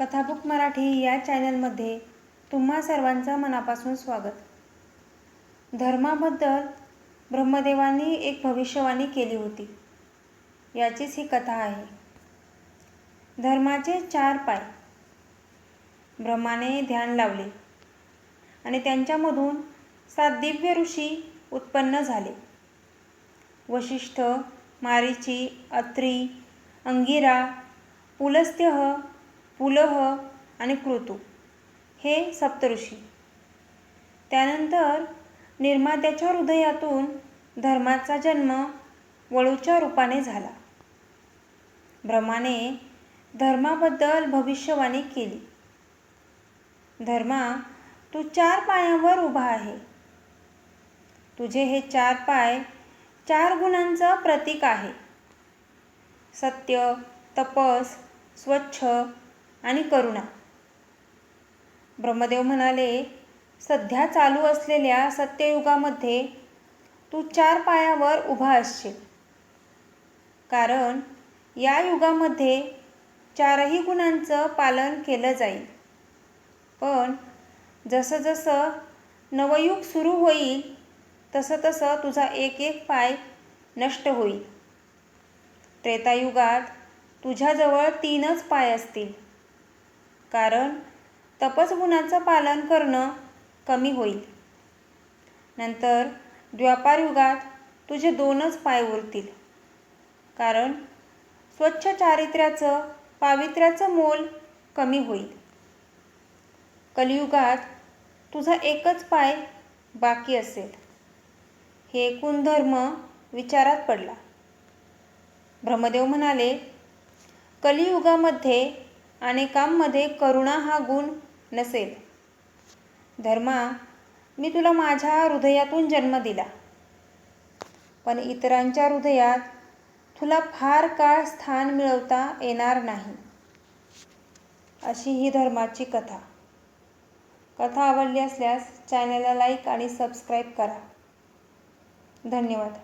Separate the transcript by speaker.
Speaker 1: कथाबुक मराठी या चॅनलमध्ये तुम्हा सर्वांचं मनापासून स्वागत. धर्माबद्दल ब्रह्मदेवांनी एक भविष्यवाणी केली होती. याचीच ही कथा आहे. धर्माचे चार पाय. ब्रह्माने ध्यान लावले आणि त्यांच्यामधून सात दिव्य ऋषी उत्पन्न झाले. वशिष्ठ मारीची अत्री अंगिरा पुलस्त्य पुलह आणि कृतू. हे सप्तऋषी. त्यानंतर निर्मात्याच्या हृदयातून धर्माचा जन्म वळूच्या रूपाने झाला. ब्रह्माने धर्माबद्दल भविष्यवाणी केली. धर्मा तू चार पायांवर उभा आहे. तुझे हे चार पाय चार गुणांचं प्रतीक आहे. सत्य तपस स्वच्छ आणि करुणा. ब्रह्मदेव म्हणाले सध्या चालू असलेल्या सत्ययुगामध्ये तू चार पायावर उभा असशील. कारण या युगामध्ये चारही गुणांचं पालन केलं जाईल. पण जसं जसं नवयुग सुरू होईल तसं तसं तुझा एक एक पाय नष्ट होईल. त्रेतायुगात तुझ्याजवळ तीनच पाय असतील. कारण तपसगुणाचं पालन करणं कमी होईल. नंतर द्व्यापारयुगात तुझे दोनच पाय उरतील. कारण स्वच्छ चारित्र्याचं पावित्र्याचं मोल कमी होईल. कलियुगात तुझा एकच पाय बाकी असेल. हे एकूण धर्म विचारात पडला. ब्रह्मदेव म्हणाले कलियुगामध्ये अनेकांमध्ये करुणा हा गुण नसेल. धर्मा मी तुला माझ्या हृदयातून जन्म दिला. पण इतरांच्या हृदयात तुला फार काळ स्थान मिळवता येणार नाही. अशी ही धर्माची कथा. कथा आवडली असल्यास चॅनलला लाईक आणि सबस्क्राईब करा. धन्यवाद.